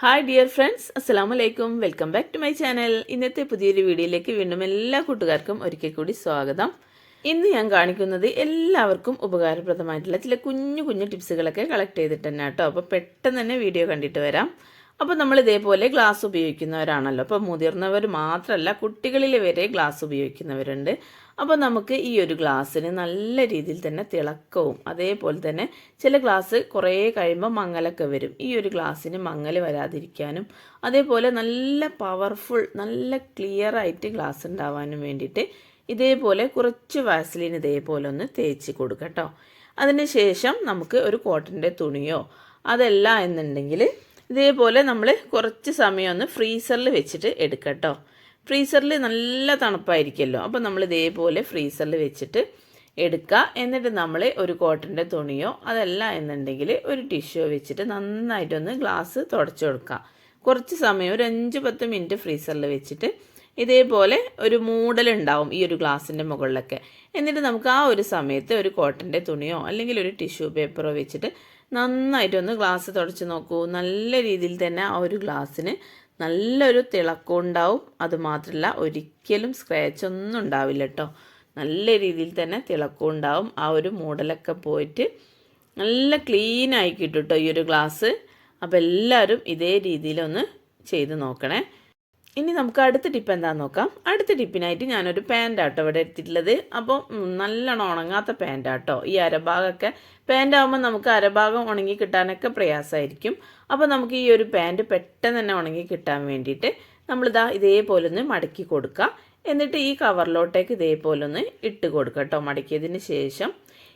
Hi dear friends അസ്സാം വലൈക്കും welcome back to my channel ഇന്നത്തെ പുതിയൊരു വീഡിയോയിലേക്ക് വീണ്ടും എല്ലാ കൂട്ടുകാർക്കും ഒരിക്കൽ കൂടി സ്വാഗതം. ഇന്ന് ഞാൻ കാണിക്കുന്നത് എല്ലാവർക്കും ഉപകാരപ്രദമായിട്ടുള്ള ചില കുഞ്ഞു കുഞ്ഞു ടിപ്സുകളൊക്കെ കളക്ട് ചെയ്തിട്ട് തന്നെ കേട്ടോ അപ്പോൾ പെട്ടെന്ന് തന്നെ വീഡിയോ കണ്ടിട്ട് വരാം. അപ്പോൾ നമ്മൾ ഇതേപോലെ ഗ്ലാസ് ഉപയോഗിക്കുന്നവരാണല്ലോ. അപ്പോൾ മുതിർന്നവർ മാത്രമല്ല കുട്ടികളിൽ വരെ ഗ്ലാസ് ഉപയോഗിക്കുന്നവരുണ്ട്. അപ്പോൾ നമുക്ക് ഈ ഒരു ഗ്ലാസ്സിന് നല്ല രീതിയിൽ തന്നെ തിളക്കവും അതേപോലെ തന്നെ ചില ഗ്ലാസ് കുറേ കഴിയുമ്പോൾ മങ്ങലൊക്കെ വരും. ഈ ഒരു ഗ്ലാസ്സിന് മങ്ങൽ വരാതിരിക്കാനും അതേപോലെ നല്ല പവർഫുൾ നല്ല ക്ലിയർ ആയിട്ട് ഗ്ലാസ് ഉണ്ടാവാനും വേണ്ടിയിട്ട് ഇതേപോലെ കുറച്ച് വാസലിൻ ഇതേപോലെ ഒന്ന് തേച്ച് കൊടുക്കട്ടോ. അതിന് ശേഷം നമുക്ക് ഒരു കോട്ടന്റെ തുണിയോ അതല്ല എന്നുണ്ടെങ്കിൽ ഇതേപോലെ നമ്മൾ കുറച്ച് സമയം ഒന്ന് ഫ്രീസറിൽ വെച്ചിട്ട് എടുക്കട്ടോ. ഫ്രീസറിൽ നല്ല തണുപ്പായിരിക്കുമല്ലോ. അപ്പോൾ നമ്മൾ ഇതേപോലെ ഫ്രീസറിൽ വെച്ചിട്ട് എടുക്കുക. എന്നിട്ട് നമ്മൾ ഒരു കോട്ടന്റെ തുണിയോ അതല്ല എന്നുണ്ടെങ്കിൽ ഒരു ടിഷ്യൂ വെച്ചിട്ട് നന്നായിട്ടൊന്ന് ഗ്ലാസ് തുടച്ചു കൊടുക്കുക. കുറച്ച് സമയം ഒരു അഞ്ച് പത്ത് മിനിറ്റ് ഫ്രീസറിൽ വെച്ചിട്ട് ഇതേപോലെ ഒരു മൂടലുണ്ടാവും ഈ ഒരു ഗ്ലാസിന്റെ മുകളിലൊക്കെ. എന്നിട്ട് നമുക്ക് ആ ഒരു സമയത്ത് ഒരു കോട്ടന്റെ തുണിയോ അല്ലെങ്കിൽ ഒരു ടിഷ്യൂ പേപ്പറോ വെച്ചിട്ട് നന്നായിട്ടൊന്ന് ഗ്ലാസ് തുടച്ച് നോക്കൂ. നല്ല രീതിയിൽ തന്നെ ആ ഒരു ഗ്ലാസ്സിന് നല്ലൊരു തിളക്കം ഉണ്ടാവും. അതുമാത്രമല്ല ഒരിക്കലും സ്ക്രാച്ച് ഒന്നും ഉണ്ടാവില്ല കേട്ടോ നല്ല രീതിയിൽ തന്നെ തിളക്കം ഉണ്ടാവും. ആ ഒരു മൂടലൊക്കെ പോയിട്ട് നല്ല ക്ലീൻ ആയി കിട്ടും കേട്ടോ ഈ ഒരു ഗ്ലാസ്. അപ്പോൾ എല്ലാവരും ഇതേ രീതിയിലൊന്ന് ചെയ്ത് നോക്കണേ. ഇനി നമുക്ക് അടുത്ത ടിപ്പ് എന്താണെന്ന് നോക്കാം. അടുത്ത ടിപ്പിനായിട്ട് ഞാനൊരു പാന്റാട്ടോ ഇവിടെ എടുത്തിട്ടുള്ളത്. അപ്പോൾ നല്ലോണം ഉണങ്ങാത്ത പാന്റാട്ടോ ഈ അരഭാഗമൊക്കെ പാന്റാകുമ്പോൾ നമുക്ക് അരഭാഗം ഉണങ്ങി കിട്ടാനൊക്കെ പ്രയാസമായിരിക്കും. അപ്പോൾ നമുക്ക് ഈ ഒരു പാന്റ് പെട്ടെന്ന് തന്നെ ഉണങ്ങി കിട്ടാൻ വേണ്ടിയിട്ട് നമ്മളിതാ ഇതേപോലെ ഒന്ന് മടക്കി കൊടുക്കുക. എന്നിട്ട് ഈ കവറിലോട്ടേക്ക് ഇതേപോലെ ഒന്ന് ഇട്ട് കൊടുക്കുക കേട്ടോ മടക്കിയതിന് ശേഷം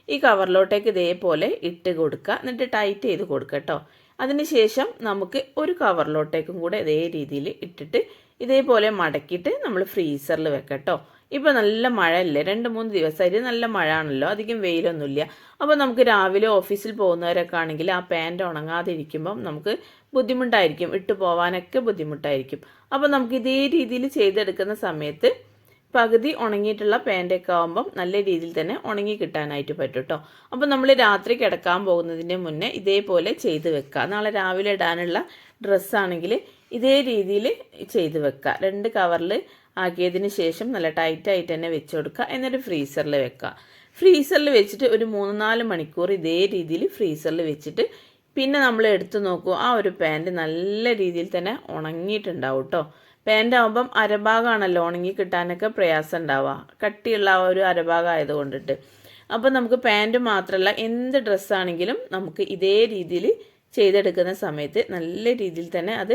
ഈ കവറിലോട്ടേക്ക് ഇതേപോലെ ഇട്ട് കൊടുക്കുക. എന്നിട്ട് ടൈറ്റ് ചെയ്ത് കൊടുക്കുക കേട്ടോ അതിനുശേഷം നമുക്ക് ഒരു കവറിലോട്ടേക്കും കൂടെ ഇതേ രീതിയിൽ ഇട്ടിട്ട് ഇതേപോലെ മടക്കിയിട്ട് നമ്മൾ ഫ്രീസറിൽ വെക്കട്ടോ. ഇപ്പോൾ നല്ല മഴയല്ലേ? രണ്ട് മൂന്ന് ദിവസമായിട്ട് നല്ല മഴ ആണല്ലോ അധികം വെയിലൊന്നുമില്ല. അപ്പോൾ നമുക്ക് രാവിലെ ഓഫീസിൽ പോകുന്നവരൊക്കെ ആണെങ്കിൽ ആ പാന്റ് ഉണങ്ങാതിരിക്കുമ്പം നമുക്ക് ബുദ്ധിമുട്ടായിരിക്കും. ഇട്ട് പോകാനൊക്കെ ബുദ്ധിമുട്ടായിരിക്കും. അപ്പോൾ നമുക്ക് ഇതേ രീതിയിൽ ചെയ്തെടുക്കുന്ന സമയത്ത് പകുതി ഉണങ്ങിയിട്ടുള്ള പാന്റൊക്കെ ആകുമ്പം നല്ല രീതിയിൽ തന്നെ ഉണങ്ങി കിട്ടാനായിട്ട് പറ്റും കേട്ടോ അപ്പോൾ നമ്മൾ രാത്രി കിടക്കാൻ പോകുന്നതിന്റെ മുന്നേ ഇതേപോലെ ചെയ്ത് വെക്കുക. നാളെ രാവിലെ ഇടാനുള്ള ഡ്രസ്സാണെങ്കിൽ ഇതേ രീതിയിൽ ചെയ്ത് വെക്കുക. രണ്ട് കവറിൽ ആക്കിയതിന് ശേഷം നല്ല ടൈറ്റായിട്ട് തന്നെ വെച്ച് കൊടുക്കുക. എന്നിട്ട് ഫ്രീസറിൽ വെക്കുക. ഫ്രീസറിൽ വെച്ചിട്ട് ഒരു മൂന്ന് നാല് മണിക്കൂർ ഇതേ രീതിയിൽ ഫ്രീസറിൽ വെച്ചിട്ട് പിന്നെ നമ്മൾ എടുത്തു നോക്കൂ ആ ഒരു പാന്റ് നല്ല രീതിയിൽ തന്നെ ഉണങ്ങിയിട്ടുണ്ടാവും കേട്ടോ പാന്റ് ആകുമ്പം അരഭാഗമാണല്ലോ ഉണങ്ങി കിട്ടാനൊക്കെ പ്രയാസം ഉണ്ടാവുക കട്ടിയുള്ള ആ ഒരു അരഭാഗം കൊണ്ടിട്ട്. അപ്പം നമുക്ക് പാന്റ് മാത്രമല്ല എന്ത് ഡ്രസ്സാണെങ്കിലും നമുക്ക് ഇതേ രീതിയിൽ ചെയ്തെടുക്കുന്ന സമയത്ത് നല്ല രീതിയിൽ തന്നെ അത്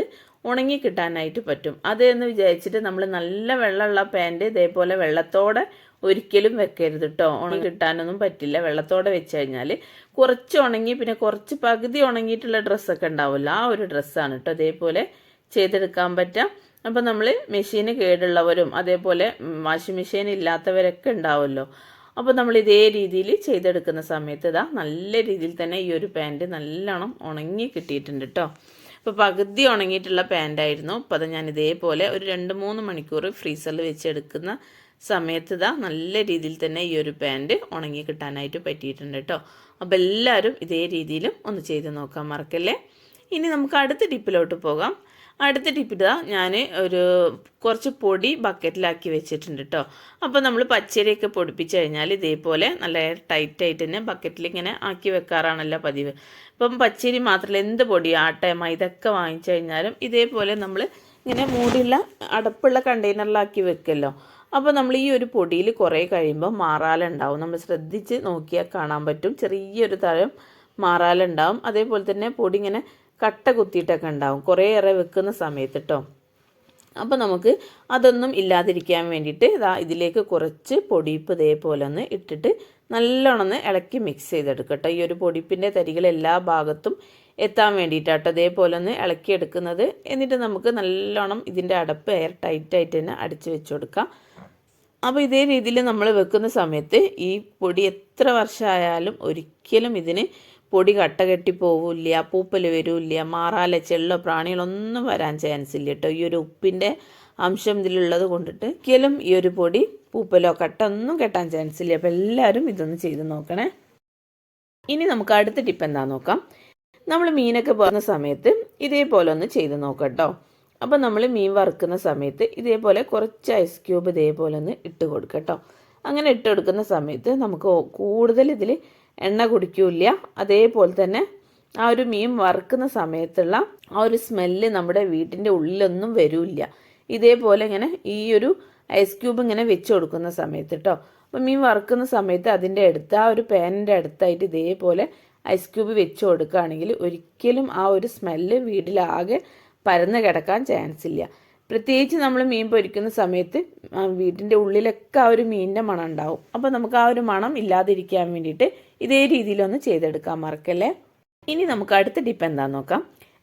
ഉണങ്ങി കിട്ടാനായിട്ട് പറ്റും. അത് എന്ന് വിചാരിച്ചിട്ട് നമ്മൾ നല്ല വെള്ളമുള്ള പാന്റ് ഇതേപോലെ വെള്ളത്തോടെ ഒരിക്കലും വെക്കരുത് കേട്ടോ ഉണങ്ങി കിട്ടാനൊന്നും പറ്റില്ല. വെള്ളത്തോടെ വെച്ച് കഴിഞ്ഞാൽ കുറച്ച് ഉണങ്ങി പിന്നെ കുറച്ച് പകുതി ഉണങ്ങിയിട്ടുള്ള ഡ്രസ്സൊക്കെ ഉണ്ടാവുമല്ലോ. ആ ഒരു ഡ്രസ്സാണ് കേട്ടോ അതേപോലെ ചെയ്തെടുക്കാൻ പറ്റാം. അപ്പോൾ നമ്മൾ മെഷീന് കേടുള്ളവരും അതേപോലെ വാഷിംഗ് മെഷീൻ ഇല്ലാത്തവരൊക്കെ ഉണ്ടാവുമല്ലോ അപ്പോൾ നമ്മൾ ഇതേ രീതിയിൽ ചെയ്തെടുക്കുന്ന സമയത്ത് ഇതാ നല്ല രീതിയിൽ തന്നെ ഈ ഒരു പാന്റ് നല്ലോണം ഉണങ്ങി കിട്ടിയിട്ടുണ്ട് കേട്ടോ അപ്പോൾ പകുതി ഉണങ്ങിയിട്ടുള്ള പാന്റായിരുന്നു അപ്പോൾ അത് ഞാൻ ഇതേപോലെ ഒരു രണ്ട് മൂന്ന് മണിക്കൂർ ഫ്രീസറിൽ വെച്ചെടുക്കുന്ന സമയത്ത് ഇതാ നല്ല രീതിയിൽ തന്നെ ഈ ഒരു പാന്റ് ഉണങ്ങി കിട്ടാനായിട്ട് പറ്റിയിട്ടുണ്ട് കേട്ടോ അപ്പോൾ എല്ലാവരും ഇതേ രീതിയിലും ഒന്ന് ചെയ്ത് നോക്കാൻ മറക്കല്ലേ? ഇനി നമുക്ക് അടുത്ത ടിപ്പിലോട്ട് പോകാം. അടുത്ത ടിപ്പ് ടിപ്പിതാ ഞാൻ ഒരു കുറച്ച് പൊടി ബക്കറ്റിലാക്കി വെച്ചിട്ടുണ്ട് കേട്ടോ അപ്പോൾ നമ്മൾ പച്ചരിയൊക്കെ പൊടിപ്പിച്ച് കഴിഞ്ഞാൽ ഇതേപോലെ നല്ല ടൈറ്റായിട്ട് തന്നെ ബക്കറ്റിൽ ഇങ്ങനെ ആക്കി വെക്കാറാണല്ലോ പതിവ്. ഇപ്പം പച്ചരി മാത്രമല്ല എന്ത് പൊടി ആട്ട ഇതൊക്കെ വാങ്ങിച്ചു കഴിഞ്ഞാലും ഇതേപോലെ നമ്മൾ ഇങ്ങനെ മൂടിയുള്ള അടപ്പുള്ള കണ്ടെയ്നറിലാക്കി വെക്കല്ലോ. അപ്പോൾ നമ്മൾ ഈ ഒരു പൊടിയിൽ കുറേ കഴിയുമ്പോൾ മാറാലുണ്ടാവും. നമ്മൾ ശ്രദ്ധിച്ച് നോക്കിയാൽ കാണാൻ പറ്റും. ചെറിയൊരു തരം മാറാലുണ്ടാവും. അതേപോലെ തന്നെ പൊടി ഇങ്ങനെ കട്ട കുത്തിയിട്ടൊക്കെ ഉണ്ടാവും. കുറേയേറെ വെക്കുന്ന സമയത്ത് കേട്ടോ അപ്പോൾ നമുക്ക് അതൊന്നും ഇല്ലാതിരിക്കാൻ വേണ്ടിയിട്ട് ഇതാ ഇതിലേക്ക് കുറച്ച് പൊടിയിപ്പ് ഇതേപോലെ ഒന്ന് ഇട്ടിട്ട് നല്ലോണം ഇളക്കി മിക്സ് ചെയ്തെടുക്കട്ടോ. ഈ ഒരു പൊടിപ്പിന്റെ തരികൾ എല്ലാ ഭാഗത്തും എത്താൻ വേണ്ടിയിട്ടാട്ടോ ഇതേപോലെ ഒന്ന് ഇളക്കിയെടുക്കുന്നത്. എന്നിട്ട് നമുക്ക് നല്ലോണം ഇതിന്റെ അടപ്പ് എയർ ടൈറ്റായിട്ട് തന്നെ അടിച്ച് വെച്ച് കൊടുക്കാം. അപ്പോൾ ഇതേ രീതിയിൽ നമ്മൾ വെക്കുന്ന സമയത്ത് ഈ പൊടി എത്ര വർഷമായാലും ഒരിക്കലും ഇതിന് പൊടി കട്ട കെട്ടി പോവില്ല പൂപ്പൽ വരില്ല മാറാല ചെള്ളോ പ്രാണികളൊന്നും വരാൻ ചാൻസ് ഇല്ല കേട്ടോ ഈ ഒരു ഉപ്പിന്റെ അംശം ഇതിലുള്ളത് കൊണ്ടിട്ട് ഒരിക്കലും ഈ ഒരു പൊടി പൂപ്പലോ കട്ട ഒന്നും കെട്ടാൻ ചാൻസ് ഇല്ല. അപ്പോൾ എല്ലാവരും ഇതൊന്ന് ചെയ്ത് നോക്കണേ. ഇനി നമുക്ക് അടുത്ത ടിപ്പ് എന്താ നോക്കാം. നമ്മൾ മീനൊക്കെ പോകുന്ന സമയത്ത് ഇതേപോലെ ഒന്ന് ചെയ്ത് നോക്കാം കേട്ടോ അപ്പോൾ നമ്മൾ മീൻ വറുക്കുന്ന സമയത്ത് ഇതേപോലെ കുറച്ച് ഐസ് ക്യൂബ് ഇതേപോലെ ഒന്ന് ഇട്ട് കൊടുക്കുക കേട്ടോ അങ്ങനെ ഇട്ട് കൊടുക്കുന്ന സമയത്ത് നമുക്ക് കൂടുതൽ ഇതിൽ എണ്ണ കുടിക്കില്ല. അതേപോലെ തന്നെ ആ ഒരു മീൻ വറുക്കുന്ന സമയത്തുള്ള ആ ഒരു സ്മെല്ല് നമ്മുടെ വീട്ടിന്റെ ഉള്ളിലൊന്നും വരില്ല. ഇതേപോലെ ഇങ്ങനെ ഈ ഒരു ഐസ് ക്യൂബ് ഇങ്ങനെ വെച്ച് കൊടുക്കുന്ന സമയത്ത് കേട്ടോ അപ്പം മീൻ വറുക്കുന്ന സമയത്ത് അതിന്റെ അടുത്ത് ആ ഒരു പാനിന്റെ അടുത്തായിട്ട് ഇതേപോലെ ഐസ് ക്യൂബ് വെച്ച് കൊടുക്കുകയാണെങ്കിൽ ഒരിക്കലും ആ ഒരു സ്മെല്ല് വീട്ടിലാകെ പരന്ന് കിടക്കാൻ ചാൻസ് ഇല്ല. പ്രത്യേകിച്ച് നമ്മൾ മീൻ പൊരിക്കുന്ന സമയത്ത് വീട്ടിന്റെ ഉള്ളിലൊക്കെ ആ ഒരു മീനിന്റെ മണം ഉണ്ടാവും. അപ്പോൾ നമുക്ക് ആ ഒരു മണം ഇല്ലാതിരിക്കാൻ വേണ്ടിയിട്ട് ഇതേ രീതിയിലൊന്ന് ചെയ്തെടുക്കാൻ മറക്കല്ലേ? ഇനി നമുക്ക് അടുത്ത ടിപ്പ് എന്താണെന്ന് നോക്കാം.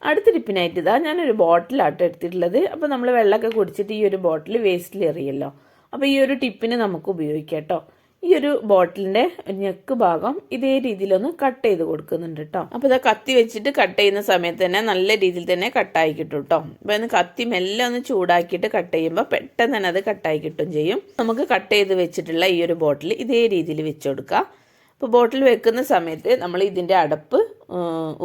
അടുത്ത ടിപ്പിനായിട്ട് ഇതാ ഞാനൊരു ബോട്ടിലാട്ടോ എടുത്തിട്ടുള്ളത്. അപ്പോൾ നമ്മൾ വെള്ളമൊക്കെ കുടിച്ചിട്ട് ഈ ഒരു ബോട്ടിൽ വേസ്റ്റിൽ എറിയല്ലോ. അപ്പോൾ ഈ ഒരു ടിപ്പിന് നമുക്ക് ഉപയോഗിക്കാം കേട്ടോ. ഈ ഒരു ബോട്ടിലിന്റെ ഞെക്ക് ഭാഗം ഇതേ രീതിയിലൊന്ന് കട്ട് ചെയ്ത് കൊടുക്കുന്നുണ്ട് കേട്ടോ അപ്പോൾ ഇതാ കത്തി വെച്ചിട്ട് കട്ട് ചെയ്യുന്ന സമയത്ത് തന്നെ നല്ല രീതിയിൽ തന്നെ കട്ടായി കിട്ടും കേട്ടോ അപ്പോൾ ഒന്ന് കത്തി മെല്ലെ ഒന്ന് ചൂടാക്കിയിട്ട് കട്ട് ചെയ്യുമ്പോൾ പെട്ടെന്ന് തന്നെ അത് കട്ടായി കിട്ടും ചെയ്യും. നമുക്ക് കട്ട് ചെയ്ത് വെച്ചിട്ടുള്ള ഈ ഒരു ബോട്ടിൽ ഇതേ രീതിയിൽ വെച്ച് അപ്പൊ അപ്പോൾ ബോട്ടിൽ വെക്കുന്ന സമയത്ത് നമ്മൾ ഇതിന്റെ അടപ്പ്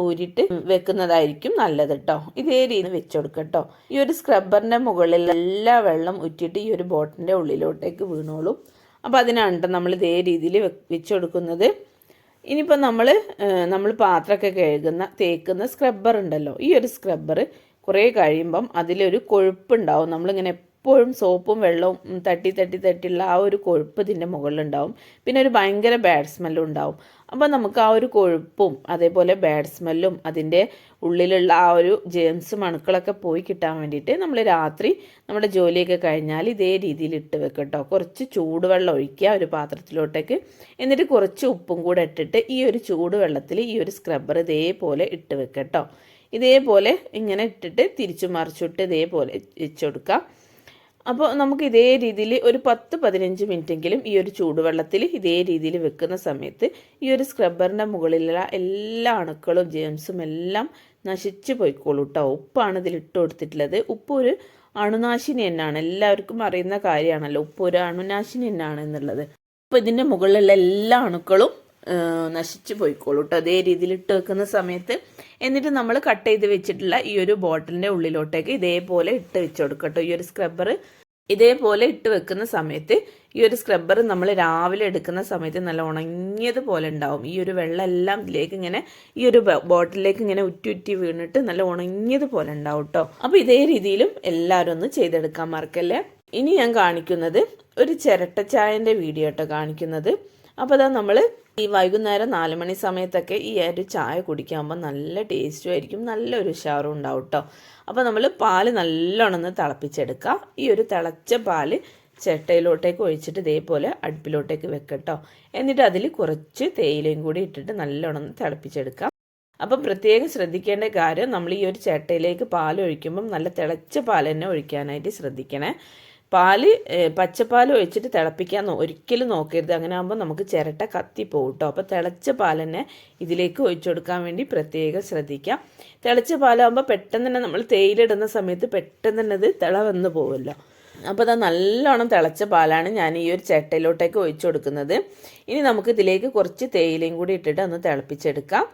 ഊരിട്ട് വെക്കുന്നതായിരിക്കും നല്ലത് കേട്ടോ ഇതേ രീതി വെച്ച് കൊടുക്കുക കേട്ടോ ഈ ഒരു സ്ക്രബ്ബറിന്റെ മുകളിൽ എല്ലാ വെള്ളം ഉറ്റിട്ട് ഈ ഒരു ബോട്ടിന്റെ ഉള്ളിലോട്ടേക്ക് വീണോളും. അപ്പോൾ അതിനാണ് നമ്മൾ ഇതേ രീതിയിൽ വെച്ച് കൊടുക്കുന്നത് ഇനിയിപ്പോൾ നമ്മൾ നമ്മൾ പാത്രമൊക്കെ കഴുകുന്ന തേക്കുന്ന സ്ക്രബ്ബർ ഉണ്ടല്ലോ. ഈ ഒരു സ്ക്രബ്ബർ കുറേ കഴിയുമ്പം അതിലൊരു കൊഴുപ്പുണ്ടാവും നമ്മളിങ്ങനെ എപ്പോഴും സോപ്പും വെള്ളവും തട്ടി തട്ടി തട്ടിയുള്ള ആ ഒരു കൊഴുപ്പ് ഇതിന്റെ മുകളിലുണ്ടാവും. പിന്നെ ഒരു ഭയങ്കര ബാഡ് സ്മെല്ലും ഉണ്ടാവും. അപ്പോൾ നമുക്ക് ആ ഒരു കൊഴുപ്പും അതേപോലെ ബാഡ് സ്മെല്ലും അതിന്റെ ഉള്ളിലുള്ള ആ ഒരു ജേംസും അണുക്കളൊക്കെ പോയി കിട്ടാൻ വേണ്ടിയിട്ട് നമ്മൾ രാത്രി നമ്മുടെ ജോലിയൊക്കെ കഴിഞ്ഞാൽ ഇതേ രീതിയിൽ ഇട്ട് വെക്കട്ടോ കുറച്ച് ചൂടുവെള്ളം ഒഴിക്കുക ഒരു പാത്രത്തിലോട്ടേക്ക്. എന്നിട്ട് കുറച്ച് ഉപ്പും കൂടെ ഇട്ടിട്ട് ഈ ഒരു ചൂടുവെള്ളത്തിൽ ഈ ഒരു സ്ക്രബ്ബർ ഇതേപോലെ ഇട്ട് വെക്കട്ടോ ഇതേപോലെ ഇങ്ങനെ ഇട്ടിട്ട് തിരിച്ചു മറിച്ചിട്ട് ഇതേപോലെ വെച്ച് അപ്പോൾ നമുക്ക് ഇതേ രീതിയിൽ ഒരു പത്ത് പതിനഞ്ച് മിനിറ്റെങ്കിലും ഈ ഒരു ചൂടുവെള്ളത്തിൽ ഇതേ രീതിയിൽ വെക്കുന്ന സമയത്ത് ഈ ഒരു സ്ക്രബ്ബറിന്റെ മുകളിലുള്ള എല്ലാ അണുക്കളും ജെംസും എല്ലാം നശിച്ചു പോയിക്കോളൂ കേട്ടോ ഉപ്പാണ് ഇതിൽ ഇട്ട് കൊടുത്തിട്ടുള്ളത്. ഉപ്പ് ഒരു അണുനാശിനി തന്നെയാണ്. എല്ലാവർക്കും അറിയുന്ന കാര്യമാണല്ലോ. ഉപ്പ് ഒരു അണുനാശിനി തന്നെയാണ് എന്നുള്ളത്. അപ്പോൾ ഇതിന്റെ മുകളിലുള്ള എല്ലാ അണുക്കളും നശിച്ചു പോയിക്കോളൂ കേട്ടോ അതേ രീതിയിൽ ഇട്ട് വെക്കുന്ന സമയത്ത് എന്നിട്ട് നമ്മൾ കട്ട് ചെയ്ത് വെച്ചിട്ടുള്ള ഈ ഒരു ബോട്ടിലിന്റെ ഉള്ളിലോട്ടേക്ക് ഇതേപോലെ ഇട്ട് വെച്ച് കൊടുക്കട്ടോ ഈ ഒരു സ്ക്രബ്ബർ ഇതേപോലെ ഇട്ട് വെക്കുന്ന സമയത്ത് ഈ ഒരു സ്ക്രബ്ബർ നമ്മൾ രാവിലെ എടുക്കുന്ന സമയത്ത് നല്ല ഉണങ്ങിയതുപോലെ ഉണ്ടാവും. ഈ ഒരു വെള്ളം എല്ലാം ഇതിലേക്ക് ഇങ്ങനെ ഈ ഒരു ബോട്ടിലേക്ക് ഇങ്ങനെ ഉറ്റി ഉറ്റി വീണിട്ട് നല്ല ഉണങ്ങിയതുപോലെ ഉണ്ടാവും കേട്ടോ അപ്പോൾ ഇതേ രീതിയിലും എല്ലാവരും ഒന്ന് ചെയ്തെടുക്കാൻ മറക്കല്ലേ? ഇനി ഞാൻ കാണിക്കുന്നത് ഒരു ചിരട്ട ചായന്റെ വീഡിയോ കേട്ടോ കാണിക്കുന്നത്. അപ്പോൾ അതാ നമ്മൾ ഈ വൈകുന്നേരം നാല് മണി സമയത്തൊക്കെ ഈ ഒരു ചായ കുടിക്കുമ്പോൾ നല്ല ടേസ്റ്റും ആയിരിക്കും നല്ലൊരു ഉഷാറും ഉണ്ടാവും കേട്ടോ അപ്പോൾ നമ്മൾ പാൽ നല്ലോണം ഒന്ന് തിളപ്പിച്ചെടുക്കുക ഈ ഒരു തിളച്ച പാൽ ചിരട്ടയിലോട്ടേക്ക് ഒഴിച്ചിട്ട് ഇതേപോലെ അടുപ്പിലോട്ടേക്ക് വെക്കട്ടോ എന്നിട്ട് അതിൽ കുറച്ച് തേയിലയും കൂടി ഇട്ടിട്ട് നല്ലോണം തിളപ്പിച്ചെടുക്കാം. അപ്പം പ്രത്യേകം ശ്രദ്ധിക്കേണ്ട കാര്യം നമ്മൾ ഈ ഒരു ചിരട്ടയിലേക്ക് പാൽ ഒഴിക്കുമ്പം നല്ല തിളച്ച പാൽ തന്നെ ഒഴിക്കാനായിട്ട് ശ്രദ്ധിക്കണേ. പാൽ പച്ചപ്പാൽ ഒഴിച്ചിട്ട് തിളപ്പിക്കാൻ ഒരിക്കലും നോക്കരുത്. അങ്ങനെ ആകുമ്പോൾ നമുക്ക് ചിരട്ട കത്തി പോകും കേട്ടോ അപ്പോൾ തിളച്ച പാൽ തന്നെ ഇതിലേക്ക് ഒഴിച്ചു കൊടുക്കാൻ വേണ്ടി പ്രത്യേകം ശ്രദ്ധിക്കാം. തിളച്ച പാലാകുമ്പോൾ പെട്ടെന്ന് തന്നെ നമ്മൾ തേയിലിടുന്ന സമയത്ത് പെട്ടെന്ന് തന്നെ അത് തിള പോകുമല്ലോ അപ്പോൾ അത് നല്ലോണം തിളച്ച പാലാണ് ഞാൻ ഈ ഒരു ചട്ടയിലോട്ടേക്ക് ഒഴിച്ചു കൊടുക്കുന്നത്. ഇനി നമുക്ക് ഇതിലേക്ക് കുറച്ച് തേയിലയും കൂടി ഇട്ടിട്ട് ഒന്ന് തിളപ്പിച്ചെടുക്കാം.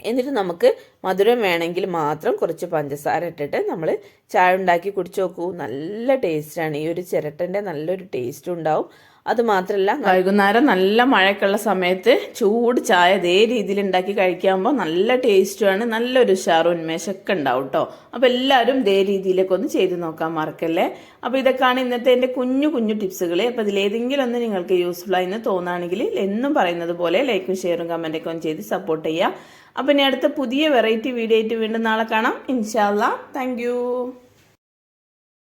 എന്നിട്ട് നമുക്ക് മധുരം വേണമെങ്കിൽ മാത്രം കുറച്ച് പഞ്ചസാര ഇട്ടിട്ട് നമ്മൾ ചായ ഉണ്ടാക്കി കുടിച്ചു നോക്കൂ. നല്ല ടേസ്റ്റാണ് ഈ ഒരു ചിരട്ടന്റെ നല്ലൊരു ടേസ്റ്റ് ഉണ്ടാവും. അത് മാത്രമല്ല വൈകുന്നേരം നല്ല മഴയൊക്കെയുള്ള സമയത്ത് ചൂട് ചായ അതേ രീതിയിൽ ഉണ്ടാക്കി കഴിക്കുമ്പോൾ നല്ല ടേസ്റ്റുമാണ് നല്ലൊരു ഉഷാറും ഉന്മേഷമൊക്കെ ഉണ്ടാവും കേട്ടോ അപ്പോൾ എല്ലാവരും ഇതേ രീതിയിലൊക്കെ ഒന്ന് ചെയ്ത് നോക്കാൻ മറക്കല്ലേ? അപ്പോൾ ഇതൊക്കെയാണ് ഇന്നത്തെ എന്റെ കുഞ്ഞു കുഞ്ഞു ടിപ്സുകൾ അപ്പോൾ ഇതിലേതെങ്കിലും ഒന്ന് നിങ്ങൾക്ക് യൂസ്ഫുൾ ആയി എന്ന് തോന്നുകയാണെങ്കിൽ എന്നും പറയുന്നത് പോലെ ലൈക്കും ഷെയറും കമന്റൊക്കെ ഒന്ന് ചെയ്ത് സപ്പോർട്ട് ചെയ്യുക. അപ്പൊ ഇനി അടുത്ത പുതിയ വെറൈറ്റി വീഡിയോ ആയിട്ട് വീണ്ടും നാളെ കാണാം. ഇൻഷാല്ല താങ്ക്